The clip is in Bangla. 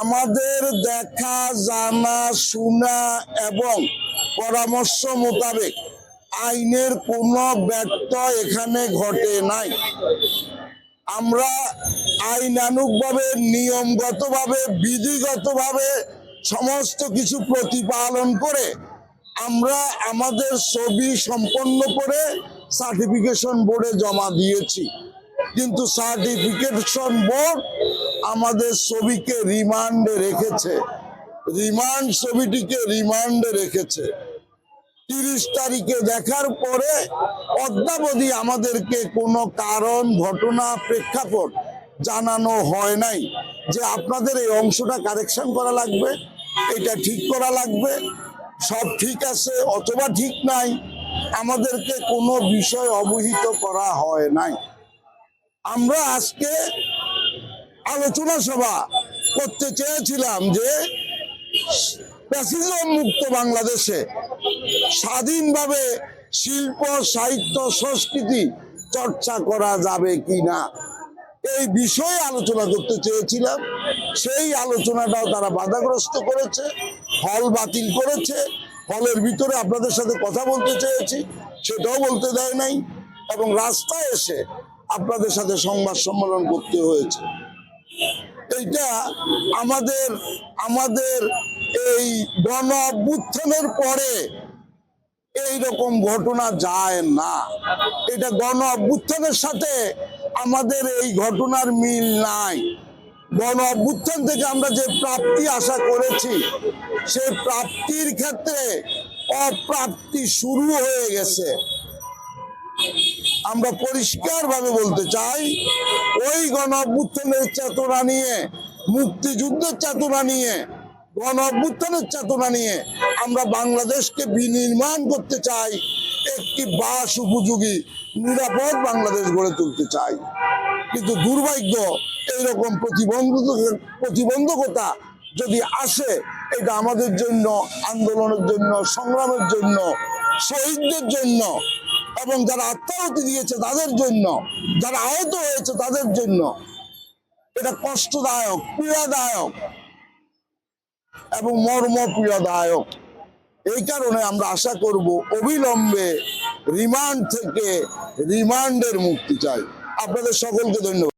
আমাদের দেখা, জানা, শোনা এবং পরামর্শ মোতাবেক আইনের কোনো ব্যর্থ এখানে ঘটে নাই। আমরা আইনানুগভাবে, নিয়মগতভাবে, বিধিগতভাবে সমস্ত কিছু প্রতিপালন করে আমরা আমাদের ছবি সম্পন্ন করে সার্টিফিকেশন বোর্ডে জমা দিয়েছি। কিন্তু সার্টিফিকেশন বোর্ড আমাদের ছবিকে রিমান্ডে রেখেছে। রিমান্ড ছবিটিকে রিমান্ডে রেখেছে। তিরিশ তারিখে দেখার পরে অদ্যাবধি আমাদেরকে কোনো কারণ, ঘটনা, প্রেক্ষাপট জানানো হয় নাই যে আপনাদের এই অংশটা কারেকশন করা লাগবে, এটা ঠিক করা লাগবে, সব ঠিক আছে অথবা ঠিক নাই, আমাদেরকে কোনো বিষয় অবহিত করা হয় নাই। আমরা আজকে আলোচনা সভা করতে চেয়েছিলাম যে মুক্ত বাংলাদেশে স্বাধীনভাবে শিল্প, সাহিত্য, সংস্কৃতি চর্চা করা যাবে কি না, এই বিষয়ে আলোচনা করতে চেয়েছিলাম। সেই আলোচনাটাও তারা বাধাগ্রস্ত করেছে, হল বাতিল করেছে। হলের ভিতরে আপনাদের সাথে কথা বলতে চেয়েছি, সেটাও বলতে দেয় নাই। এবং রাস্তায় এসে আপনাদের সাথে সংবাদ সম্মেলন করতে হয়েছে। এইটা আমাদের আমাদের এই গণ অভ্যুত্থানের পরে এই রকম ঘটনা যায় না। এটা গণ অভ্যুত্থানের সাথে আমাদের এই ঘটনার মিল নাই। গণ অভ্যুত্থান থেকে আমরা যে প্রাপ্তি আশা করেছি সেই প্রাপ্তির ক্ষেত্রে অপ্রাপ্তি শুরু হয়ে গেছে। আমরা পরিষ্কারভাবে বলতে চাই, ওই গণ অভ্যুত্থানের চেতনা নিয়ে, মুক্তিযুদ্ধের চেতনা নিয়ে গণ অভ্যুত্থানের চেতনা নিয়ে আমরা বাংলাদেশকে বিনির্মাণ করতে চাই, একটি বাস উপযোগী, নিরাপদ বাংলাদেশ গড়ে তুলতে চাই। কিন্তু দুর্ভাগ্য, এইরকম প্রতিবন্ধক, প্রতিবন্ধকতা যদি আসে, এটা আমাদের জন্য, আন্দোলনের জন্য, সংগ্রামের জন্য, শহীদদের জন্য এবং যারা আত্মাহতি দিয়েছে তাদের জন্য, যারা আহত হয়েছে তাদের জন্য, এটা কষ্টদায়ক, পীড়াদায়ক এবং মর্ম পীড়াদায়ক এই কারণে আমরা আশা করব, অবিলম্বে রিমান্ড থেকে রিমান্ডের মুক্তি চাই। আপনাদের সকলকে ধন্যবাদ।